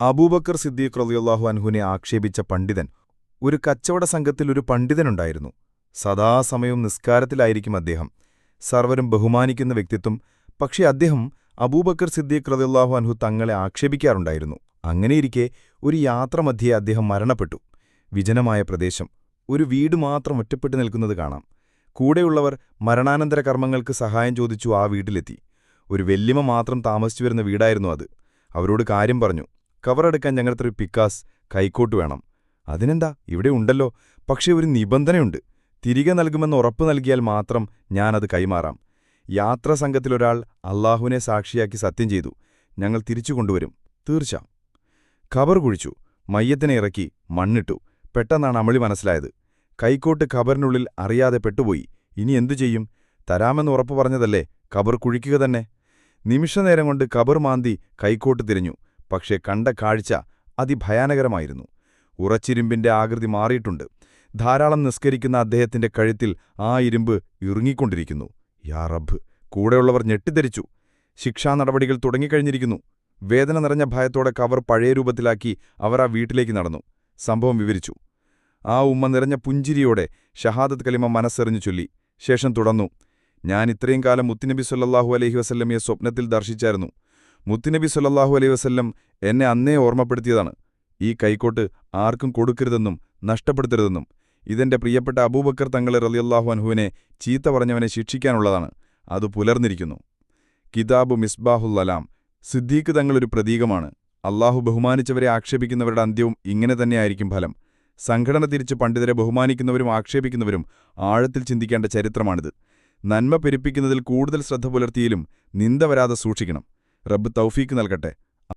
അബൂബക്കർ സിദ്ദീഖ് റളിയല്ലാഹു അൻഹുനെ ആക്ഷേപിച്ച പണ്ഡിതൻ ഒരു കച്ചവട സംഘത്തിൽ ഒരു പണ്ഡിതനുണ്ടായിരുന്നു. സദാസമയവും നിസ്കാരത്തിലായിരിക്കും അദ്ദേഹം. സർവരും ബഹുമാനിക്കുന്ന വ്യക്തിത്വം. പക്ഷേ അദ്ദേഹം അബൂബക്കർ സിദ്ദീഖ് റളിയല്ലാഹു അൻഹു തങ്ങളെ ആക്ഷേപിക്കാറുണ്ടായിരുന്നു. അങ്ങനെയിരിക്കെ ഒരു യാത്ര മധ്യേ അദ്ദേഹം മരണപ്പെട്ടു. വിജനമായ പ്രദേശം. ഒരു വീട് മാത്രം ഒറ്റപ്പെട്ടു നിൽക്കുന്നത് കാണാം. കൂടെയുള്ളവർ മരണാനന്തര കർമ്മങ്ങൾക്ക് സഹായം ചോദിച്ചു ആ വീട്ടിലെത്തി. ഒരു വെല്ലിമ മാത്രം താമസിച്ചു വരുന്ന വീടായിരുന്നു അത്. അവരോട് കാര്യം പറഞ്ഞു. കവറെടുക്കാൻ ഞങ്ങൾക്കൊരു പിക്കാസ് കൈക്കോട്ട് വേണം. അതിനെന്താ? ഇവിടെ ഉണ്ടല്ലോ. പക്ഷേ ഒരു നിബന്ധനയുണ്ട്. തിരികെ നൽകുമെന്ന് ഉറപ്പ് നൽകിയാൽ മാത്രം ഞാനത് കൈമാറാം. യാത്രാസംഘത്തിലൊരാൾ അള്ളാഹുവിനെ സാക്ഷിയാക്കി സത്യം ചെയ്തു. ഞങ്ങൾ തിരിച്ചു കൊണ്ടുവരും. തീർച്ച. ഖബർ കുഴിച്ചു. മയ്യത്തിനെ ഇറക്കി മണ്ണിട്ടു. പെട്ടെന്നാണ് അമളി മനസ്സിലായത്. കൈക്കോട്ട് ഖബറിനുള്ളിൽ അറിയാതെ പെട്ടുപോയി. ഇനി എന്തു ചെയ്യും? തരാമെന്ന് ഉറപ്പു പറഞ്ഞതല്ലേ ഖബർ കുഴിക്കുക തന്നെ? നിമിഷനേരം കൊണ്ട് ഖബർ മാന്തി കൈക്കോട്ട് തിരിഞ്ഞു. പക്ഷേ കണ്ട കാഴ്ച അതിഭയാനകരമായിരുന്നു. ഉറച്ചിരുമ്പിന്റെ ആകൃതി മാറിയിട്ടുണ്ട്. ധാരാളം നിസ്കരിക്കുന്ന അദ്ദേഹത്തിന്റെ കഴുത്തിൽ ആ ഇരുമ്പ് ഇറുങ്ങിക്കൊണ്ടിരിക്കുന്നു. യാ റബ്ബ് കൂടെയുള്ളവർ ഞെട്ടിദ്ധരിച്ചു ശിക്ഷാ നടപടികൾ തുടങ്ങിക്കഴിഞ്ഞിരിക്കുന്നു. വേദന നിറഞ്ഞ ഭയത്തോടെ കവർ പഴയ രൂപത്തിലാക്കി അവർ ആ വീട്ടിലേക്ക് നടന്നു. സംഭവം വിവരിച്ചു. ആ ഉമ്മ നിറഞ്ഞ പുഞ്ചിരിയോടെ ഷഹാദത്ത് കലിമ മനസ്സെറിഞ്ഞു ചൊല്ലി. ശേഷം തുടർന്നു. ഞാൻ ഇത്രയും കാലം മുത്തിനബി സല്ലാഹു അലഹി വസല്ലമയെ സ്വപ്നത്തിൽ ദർശിച്ചായിരുന്നു. മുത്തുനബി സല്ലാഹു അലൈ വസ്ല്ലം എന്നെ അന്നേ ഓർമ്മപ്പെടുത്തിയതാണ്. ഈ കൈക്കോട്ട് ആർക്കും കൊടുക്കരുതെന്നും നഷ്ടപ്പെടുത്തരുതെന്നും. ഇതെന്റെ പ്രിയപ്പെട്ട അബൂബക്കർ തങ്ങളെ റലിയല്ലാഹു അൻഹുവിനെ ചീത്ത പറഞ്ഞവനെ ശിക്ഷിക്കാനുള്ളതാണ്. അത് പുലർന്നിരിക്കുന്നു. കിതാബു മിസ്ബാഹുല്ലലാം സിദ്ദീഖ് തങ്ങളൊരു പ്രതീകമാണ്. അള്ളാഹു ബഹുമാനിച്ചവരെ ആക്ഷേപിക്കുന്നവരുടെ അന്ത്യവും ഇങ്ങനെ തന്നെയായിരിക്കും ഫലം. സംഘടന തിരിച്ച് പണ്ഡിതരെ ബഹുമാനിക്കുന്നവരും ആക്ഷേപിക്കുന്നവരും ആഴത്തിൽ ചിന്തിക്കേണ്ട ചരിത്രമാണിത്. നന്മ പെരുപ്പിക്കുന്നതിൽ കൂടുതൽ ശ്രദ്ധ പുലർത്തിയിലും നിന്ദ വരാതെ സൂക്ഷിക്കണം. റബ്ബ് തൗഫീക്ക് നൽകട്ടെ.